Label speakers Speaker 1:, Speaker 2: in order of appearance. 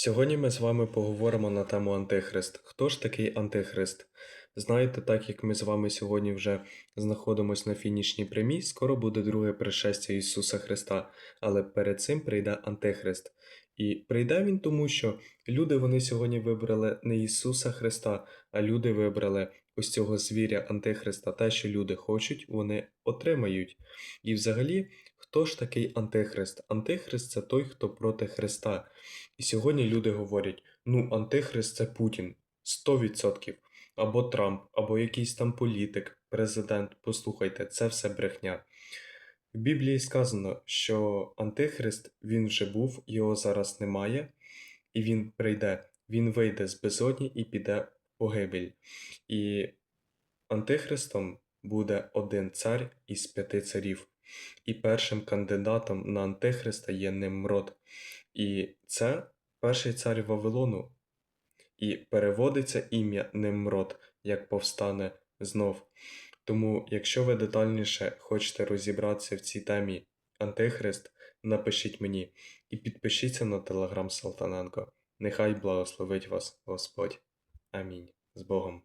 Speaker 1: Сьогодні ми з вами поговоримо на тему Антихрист. Хто ж такий Антихрист? Знаєте, так як ми з вами сьогодні вже знаходимося на фінішній прямій, скоро буде друге пришестя Ісуса Христа, але перед цим прийде Антихрист. І прийде він тому, що люди вони сьогодні вибрали не Ісуса Христа, а люди вибрали ось цього звіря Антихриста. Те, що люди хочуть, вони отримають. І взагалі, хто ж такий Антихрист? Антихрист це той, хто проти Христа. І сьогодні люди говорять: ну, Антихрист це Путін 100%, або Трамп, або якийсь там політик, президент. Послухайте, це все брехня. В Біблії сказано, що Антихрист він вже був, його зараз немає, і він прийде, він вийде з безодні і піде в погибель. І Антихристом буде один цар із п'яти царів. І першим кандидатом на Антихриста є Немрод. І це перший цар Вавилону. І переводиться ім'я Немрод, як повстане знов. Тому, якщо ви детальніше хочете розібратися в цій темі Антихрист, напишіть мені і підпишіться на телеграм Салтаненко. Нехай благословить вас Господь. Амінь. З Богом.